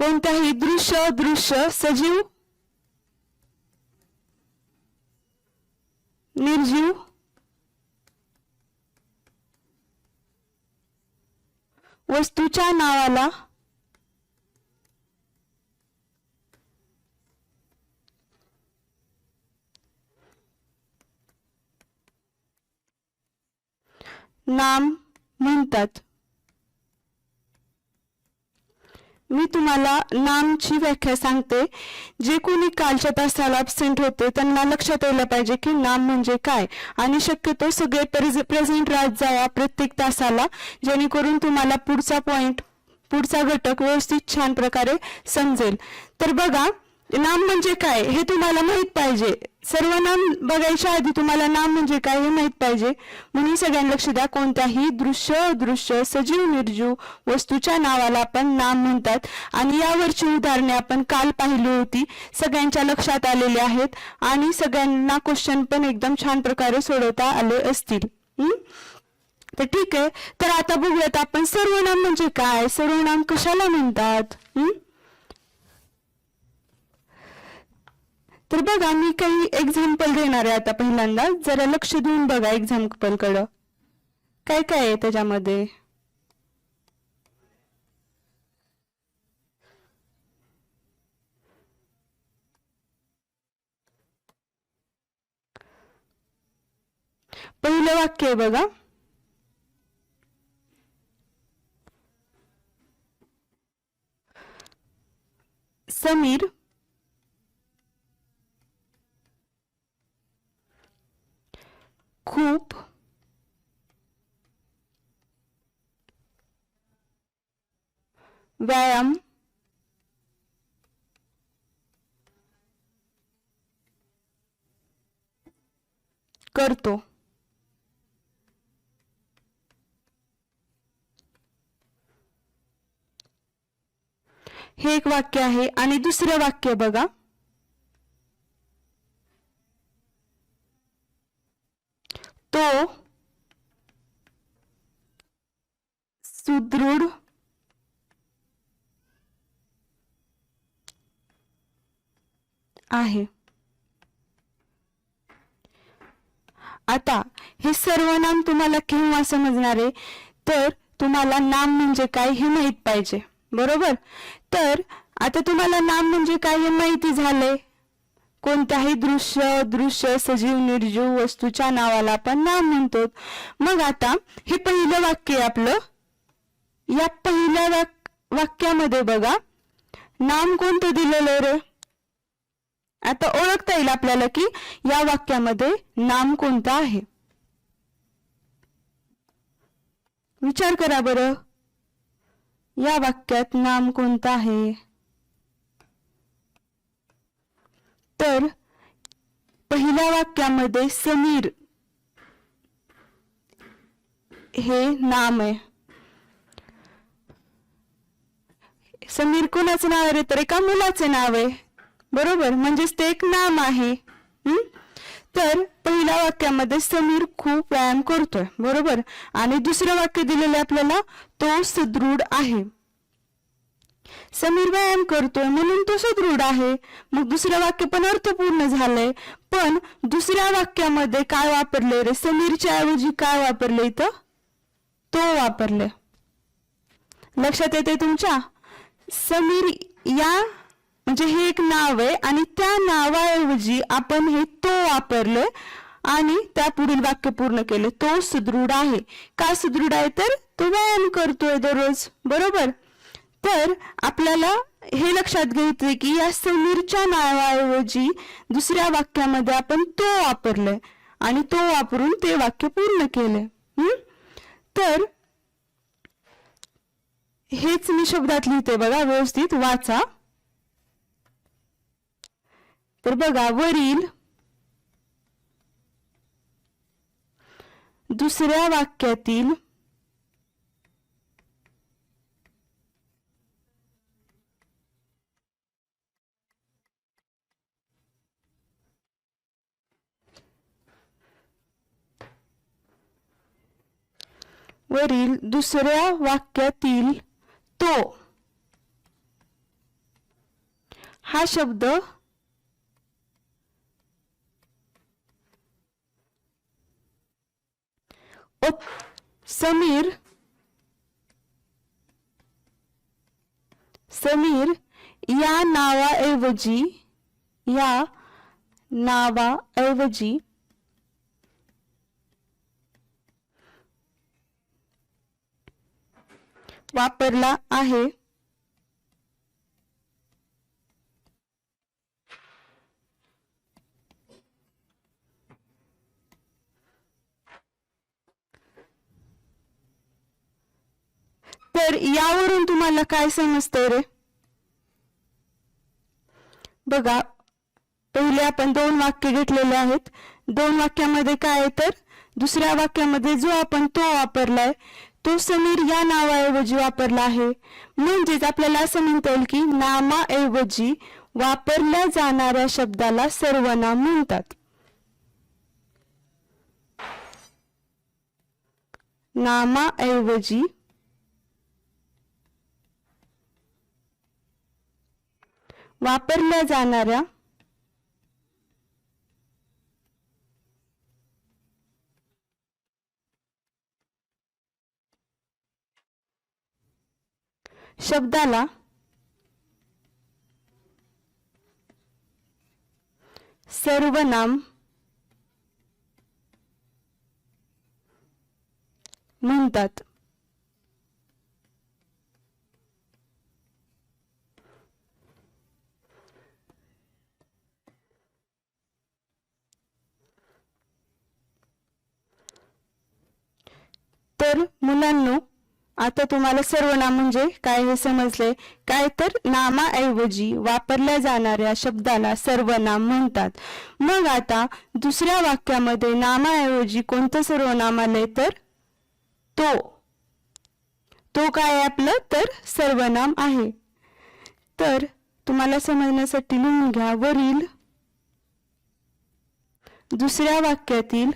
कोणत्याही दृश्य दृश्य सजीव निर्जीव वस्तूच्या नावाला नाम म्हणतात. मी तुम्हाला नामची व्याख्या सांगते. जे कोणी कालच्या तासाला अब्सेंट होते त्यांना लक्षात यायला पाहिजे की नाम म्हणजे काय? आणि शक्यतो सगळे प्रेझेंट राहत जावा प्रत्येक तासाला जेणेकरून तुम्हाला पुढचा पॉइंट पुढचा घटक व्यवस्थित छान प्रकारे समजेल. तर बघा नाम म्हणजे काय हे तुम्हाला माहीत पाहिजे. सर्वनाम बघायच्या आधी तुम्हाला नाम म्हणजे काय हे माहीत पाहिजे. म्हणून सगळ्यांना लक्ष द्या कोणत्याही दृश्य अदृश्य सजीव निर्जीव वस्तूच्या नावाला आपण नाम म्हणतात. आणि यावरची उदाहरणे आपण काल पाहिली होती. सगळ्यांच्या लक्षात आलेली आहेत. आणि सगळ्यांना क्वेश्चन पण एकदम छान प्रकारे सोडवता आले असतील. तर ठीक आहे. तर आता बघूयात आपण सर्वनाम म्हणजे काय? सर्वनाम कशाला म्हणतात? हम्म? तर बघा मी काही एक्झाम्पल देणार आहे आता पहिल्यांदा. जरा लक्ष देऊन बघा एक्झाम्पल कडं. काय काय आहे त्याच्यामध्ये? पहिलं वाक्य आहे बघा. समीर खूप व्यायाम करतो. हे एक वाक्य आहे आणि दुसरं वाक्य बघा. तो सुदृढ आहे. आता हे सर्वनाम तुम्हाला केव्हा समजणार आहे? तर तुम्हाला नाम म्हणजे काय हे माहीत पाहिजे. बरोबर? तर आता तुम्हाला नाम म्हणजे काय हे माहिती झालंय? कोणत्याही दृश्य दृश्य सजीव निर्जीव वस्तूच्या नावाला आपण नाम म्हणतो. मग आता हे पहिलं वाक्य आहे आपलं. या पहिल्या वाक वाक्यामध्ये बघा. नाम कोणतं दिलेलं रे? आता ओळखता येईल आपल्याला की या वाक्यामध्ये नाम कोणतं आहे. विचार करा बरं. या वाक्यात नाम कोणतं आहे? तर पहिल्या वाक्यामध्ये समीर. हे नाम आहे. समीर कोणाचं नाव आहे तर एका मुलाचे नाव आहे. बरोबर? म्हणजेच ते एक नाम आहे. तर पहिल्या वाक्यामध्ये समीर खूप व्यायाम करतोय. बरोबर? आणि दुसरं वाक्य दिलेलं आपल्याला तो सुदृढ आहे. समीर व्यायाम करतोय म्हणून तो सुदृढ आहे. मग दुसरं वाक्य पण अर्थपूर्ण झालंय. पण दुसऱ्या वाक्यामध्ये काय वापरले रे? समीरच्या ऐवजी काय वापरले इथं? तो वापरले लक्षात येते तुमच्या? समीर या म्हणजे हे एक नाव आहे आणि त्या नावाऐवजी आपण हे तो वापरले आणि त्या पुढील वाक्य पूर्ण केले तो सुदृढ आहे. का सुदृढ आहे तर? तो व्यायाम करतोय दररोज. बरोबर? तर आपल्याला हे लक्षात घ्यायचंय की या समीरच्या नावाऐवजी दुसऱ्या वाक्यामध्ये आपण तो वापरलंय आणि तो वापरून ते वाक्य पूर्ण केलंय हम्म? तर हेच मी शब्दात लिहिते बघा व्यवस्थित वाचा तर बघा वरील दुसऱ्या वाक्यातील वरील दुसऱ्या वाक्यातील तो. हा शब्द उप समीर समीर या नावाऐवजी या नावाऐवजी वापरला आहे. तर यावरून तुम्हाला काय समजतंय रे? बघा पहिले आपण दोन वाक्य घेतलेले आहेत. दोन वाक्यामध्ये काय आहे तर दुसऱ्या वाक्यामध्ये जो आपण तो वापरलाय तो समीर या नावाऐवजी वापरला आहे. म्हणजेच आपल्याला असं म्हणता येईल की नामाऐवजी वापरल्या जाणाऱ्या शब्दाला सर्वनाम म्हणतात. नामाऐवजी वापरल्या जाणाऱ्या शब्दाला सर्वनाम म्हणतात. तर मुलांनो आता तुम्हाला सर्वनाम म्हणजे काय हे समजले? काय तर नामाऐवजी वापरल्या जाणाऱ्या शब्दाला सर्वनाम म्हणतात. मग आता दुसऱ्या वाक्यामध्ये नामाऐवजी कोणतं सर्वनाम आलंय तर? तो. तो काय आपलं? तर सर्वनाम आहे. तर तुम्हाला समजण्यासाठी लिहून घ्या वरील. दुसऱ्या वाक्यातील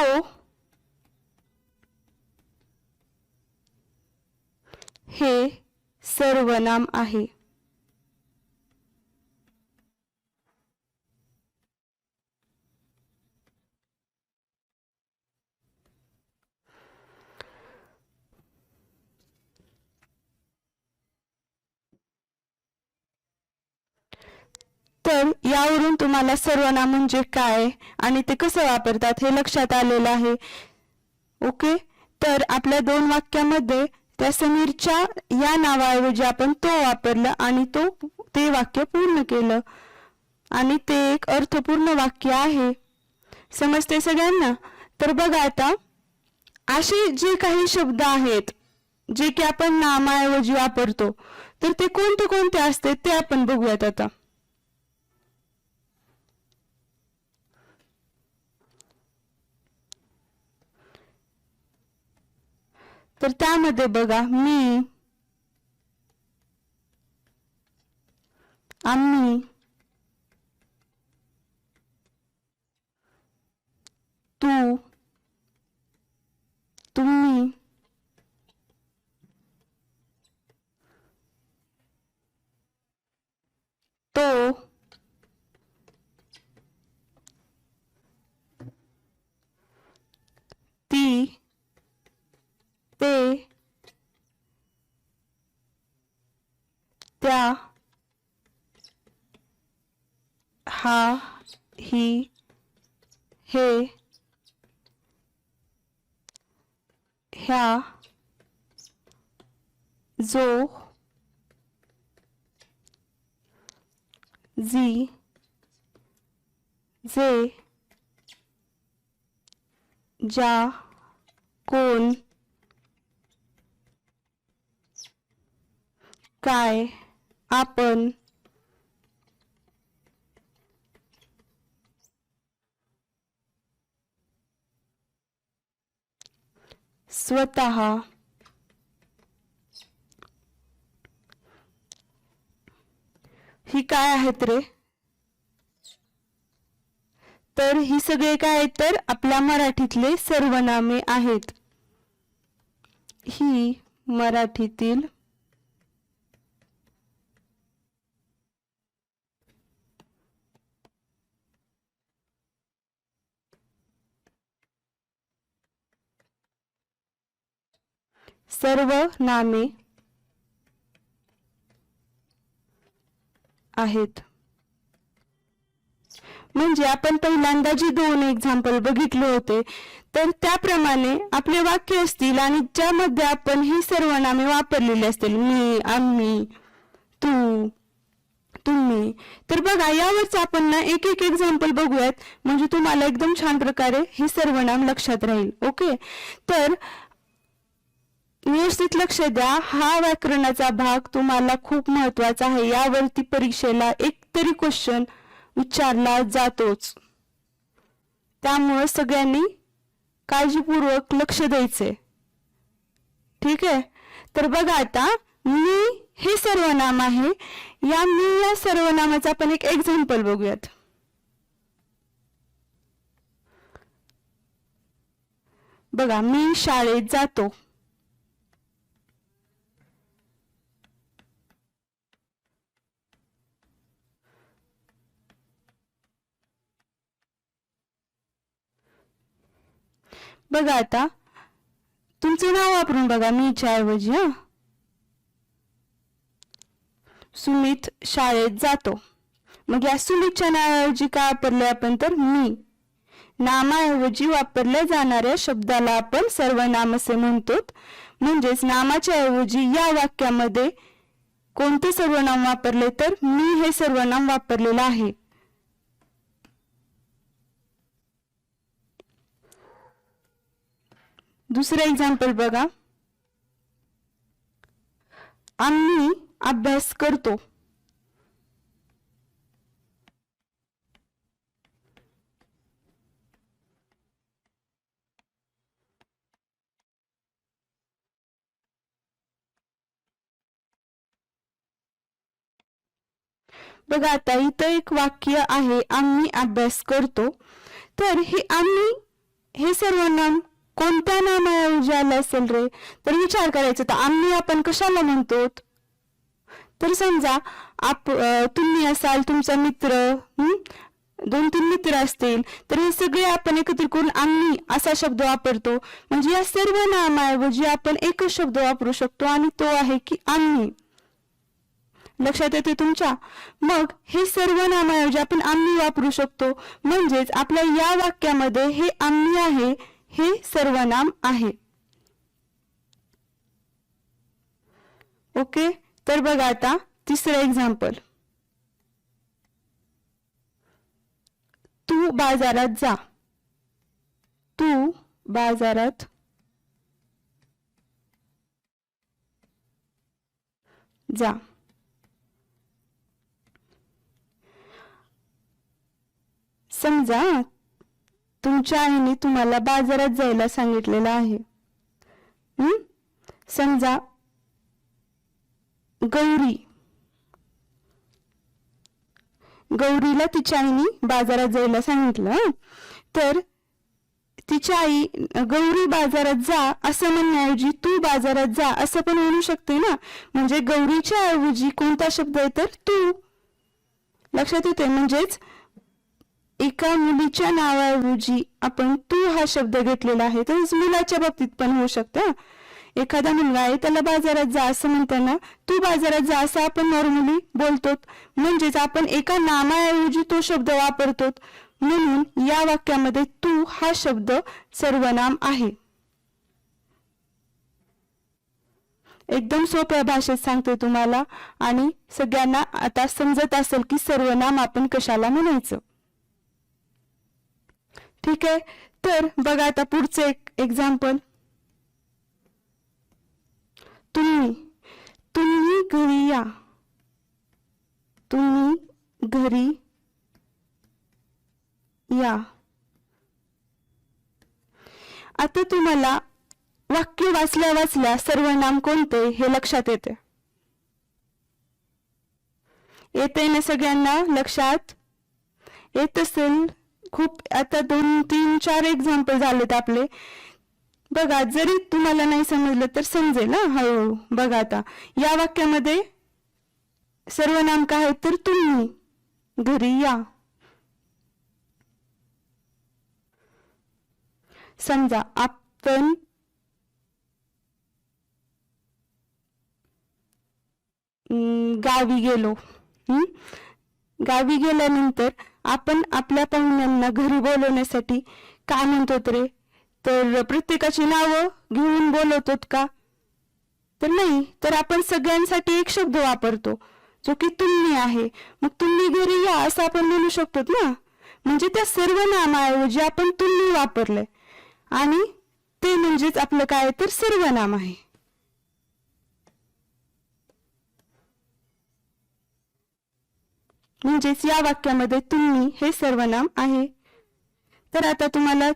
हो हे सर्वनाम आहे. तर यावरून तुम्हाला सर्वनाम म्हणजे काय आणि ते कसं वापरतात हे लक्षात आलेलं आहे. ओके? तर आपल्या दोन वाक्यामध्ये त्या समीरच्या या नावाऐवजी आपण तो वापरलं आणि तो ते वाक्य पूर्ण केलं. आणि ते एक अर्थपूर्ण वाक्य आहे. समजते सगळ्यांना? तर बघा आता असे जे काही शब्द आहेत जे की आपण नामाऐवजी वापरतो तर ते कोणते कोणते असते ते आपण बघूयात आता. तर त्यामध्ये बघा मी आम्ही तू तुम्ही तो ती ते त्या हा ही हे ह्या जो जी जे ज्या कोण काय आपण स्वतः ही काय आहेत रे? तर ही सगळे काय आहेत तर आपल्या मराठीतले सर्वनामे आहेत. ही मराठीतील सर्व नामे आहेत. म्हणजे आपण पहिल्यांदा जे दोन एक्झाम्पल बघितले होते तर त्याप्रमाणे आपले वाक्य असतील आणि ज्यामध्ये आपण ही सर्वनामे वापरलेली असतील मी आम्ही तू तुम्ही. तर बघा यावरच आपण ना एक एक एक्झाम्पल बघूयात. म्हणजे तुम्हाला एकदम छान प्रकारे हे सर्वनाम लक्षात राहील ओके? तर व्यवस्थित लक्ष द्या. हा व्याकरणाचा भाग तुम्हाला खूप महत्त्वाचा आहे. यावरती परीक्षेला एक तरी क्वेश्चन विचारला जातोच. त्यामुळं सगळ्यांनी काळजीपूर्वक लक्ष द्यायचे. ठीक आहे? तर बघा आता मी हे सर्वनाम आहे. या मी या सर्वनामाचा आपण एक एक्झाम्पल बघूयात. बघा मी शाळेत जातो. बघा आता. तुमचं नाव वापरून बघा मी ऐवजी हा. सुमित शाळेत जातो. मग या सुमितच्या नावाऐवजी काय वापरले आपण तर? मी. नामाऐवजी वापरल्या जाणाऱ्या शब्दाला आपण सर्वनाम असे म्हणतो म्हणजेच नामाच्या ऐवजी या वाक्यामध्ये कोणते सर्वनाम वापरले तर? मी हे सर्वनाम वापरलेलं आहे. दुसरं एक्झाम्पल बघा. आम्ही अभ्यास करतो. बघा आता इथं एक वाक्य आहे आम्ही अभ्यास करतो. तर हे आम्ही हे सर्वनाम कोणत्या नामाऐवजी आलं असेल रे? तर विचार करायचा तर आम्ही आपण कशाला म्हणतो तर समजा आप तुम्ही असाल तुमचा मित्र दोन तीन मित्र असतील तर हे सगळे आपण एकत्र करून आम्ही असा शब्द वापरतो. म्हणजे या सर्व नामाऐवजी आपण एकच शब्द वापरू शकतो आणि तो आहे की आम्ही. लक्षात येते तुमच्या? मग हे सर्व नामाऐवजी आपण आम्ही वापरू शकतो. म्हणजेच आपल्या या वाक्यामध्ये हे आम्ही आहे. हे सर्वनाम आहे. ओके? तर बघा आता तिसरं एक्झाम्पल तू बाजारात जा. तू बाजारात जा. समजा तुमच्या आईने तुम्हाला बाजारात जायला सांगितलेलं आहे. हम्म समजा गौरी. गौरीला तिच्या आईने बाजारात जायला सांगितलं तर तिच्या आई गौरी बाजारात जा असं म्हणण्याऐवजी तू बाजारात जा असं पण म्हणू शकते ना? म्हणजे गौरीच्या ऐवजी कोणता शब्द आहे तर तू. लक्षात येते म्हणजेच एका मुलीच्या नावाऐवजी आपण तू हा शब्द घेतलेला आहे तसंच मुलाच्या बाबतीत पण होऊ शकतं. एखादा मुलगा आहे त्याला बाजारात जा असं म्हणताना तू बाजारात जा असं आपण नॉर्मली बोलतो म्हणजेच आपण एका नामाऐवजी तो शब्द वापरतो म्हणून या वाक्यामध्ये तू हा शब्द सर्वनाम आहे. एकदम सोप्या भाषेत सांगते तुम्हाला आणि सगळ्यांना आता समजत असेल की सर्वनाम आपण कशाला म्हणायचं. ठीक आहे? तर बघा आता पुढचं एक एक्झाम्पल तुम्ही तुम्ही घरी या. तुम्ही घरी या. आता तुम्हाला वाक्य वाचल्या वाचल्या सर्वनाम कोणते हे लक्षात येते. येते ना सगळ्यांना? लक्षात? येत असेल? खूप आता दोन तीन चार एक्झाम्पल झालेत आपले. बघा जरी तुम्हाला नाही समजलं तर समजेल ना हळूहळू. बघा आता या वाक्यामध्ये सर्वनाम काय आहे तर तुम्ही घरी या. समजा आपण अं, गावी गेलो. हम्म? गावी गेल्यानंतर आपण आपल्या पाहुण्यांना घरी बोलवण्यासाठी काय म्हणतो रे? तर प्रत्येकाची नावं घेऊन बोलवतो का? तर नाही तर आपण सगळ्यांसाठी एक शब्द वापरतो जो की तुम्ही आहे. मग तुम्ही घरी या असं आपण म्हणू शकतो ना? म्हणजे त्या सर्व नामाऐवजी आपण तुम्ही वापरलंय. आणि ते म्हणजेच आपलं काय? तर सर्वनाम आहे. म्हणजेच या वाक्यामध्ये तुम्ही हे सर्वनाम आहे. तर आता तुम्हाला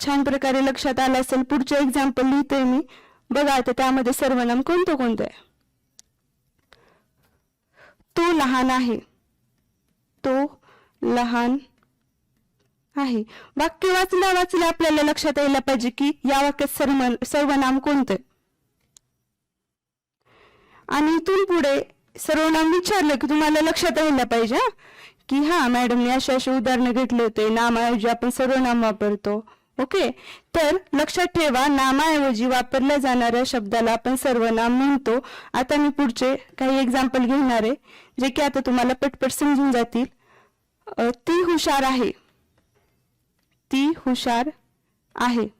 छान प्रकारे लक्षात आलं असेल पुढचे एक्झाम्पल लिहिते मी. बघा आता त्यामध्ये सर्वनाम कोणतं कोणतं आहे? तो लहान आहे. तो लहान आहे. वाक्य वाचल्या वाचल्या आपल्याला लक्षात यायला पाहिजे की या वाक्यात सर्व सर्वनाम कोणतं आणि इथून पुढे सर्वनाम विचारलं की तुम्हाला लक्षात यायला पाहिजे की हा मॅडमने असे असे उदाहरणं घेतले होते नामाऐवजी आपण सर्वनाम वापरतो. ओके? तर लक्षात ठेवा नामाऐवजी वापरल्या जाणाऱ्या शब्दाला आपण सर्वनाम म्हणतो. आता मी पुढचे काही एक्झाम्पल घेणार आहे जे की आता तुम्हाला पटपट समजून जातील. ती हुशार आहे. ती हुशार आहे.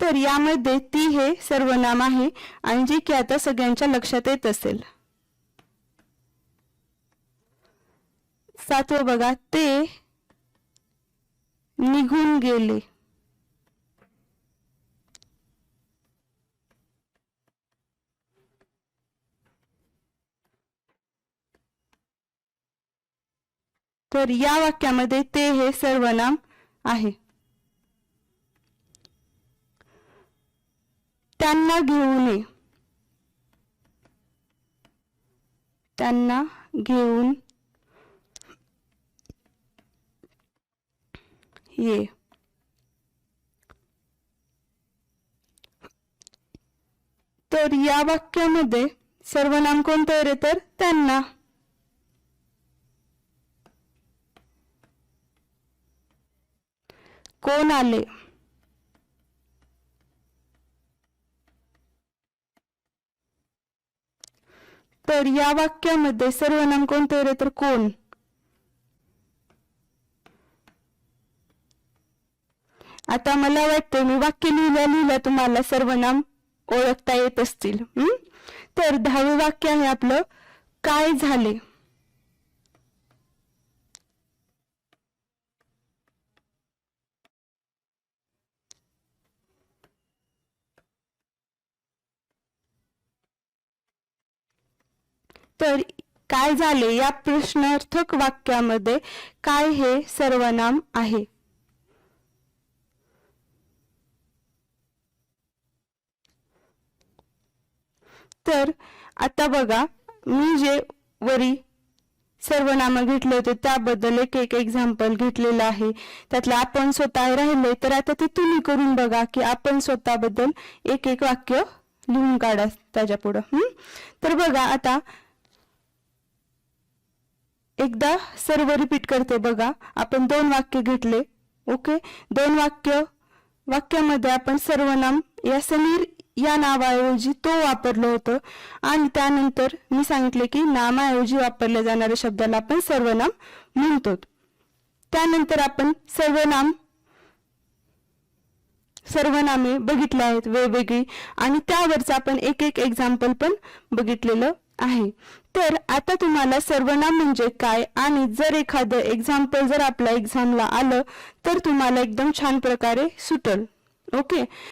तर यामध्ये ती हे सर्वनाम आहे आणि जे की आता सगळ्यांच्या लक्षात येत असेल. सातवं बघा ते निघून गेले. तर या वाक्यामध्ये ते हे सर्वनाम आहे. त्यांना घेऊन ये त्यांना घेऊन ये. तर या वाक्यामध्ये सर्वनाम कोणतं आहे रे तर? त्यांना. कोण आले? तर या वाक्यामध्ये सर्वनाम कोणते आहे रे तर कोण आता मला वाटतं मी वाक्य लिहिल्या लिहिल्या तुम्हाला सर्वनाम ओळखता येत असतील तर दहावे वाक्य आहे आपलं काय झाले तर काय झाले या प्रश्नार्थक वाक्यामध्ये काय हे सर्वनाम आहे? तर आता बघा मी जे वरी सर्वनाम घेतले होते त्याबद्दल एक एक एक्झाम्पल घेतलेलं आहे. त्यातलं आपण स्वतः राहिले तर आता ते तुम्ही करून बघा की आपण स्वतःबद्दल एक एक वाक्य लिहून काढा त्याच्या पुढं. तर बघा आता एकदा सर्व रिपीट करते बघा. आपण दोन वाक्य घेतले. ओके दोन वाक्य वाक्यामध्ये आपण सर्वनाम या समीर या नावाऐवजी तो वापरलं होतं. आणि त्यानंतर मी सांगितले की नामाऐवजी वापरल्या जाणाऱ्या शब्दाला आपण सर्वनाम म्हणतो. त्यानंतर आपण सर्वनाम सर्वनामे बघितले आहेत वेगवेगळी. आणि त्यावरचं आपण एक एक एक्झाम्पल पण बघितलेलं आहे. तर आता तुम्हाला सर्वनाम म्हणजे काय आणि जर एखादं एक्झाम्पल जर आपल्या एक्झामला आलं तर तुम्हाला एकदम छान प्रकारे सुटल. ओके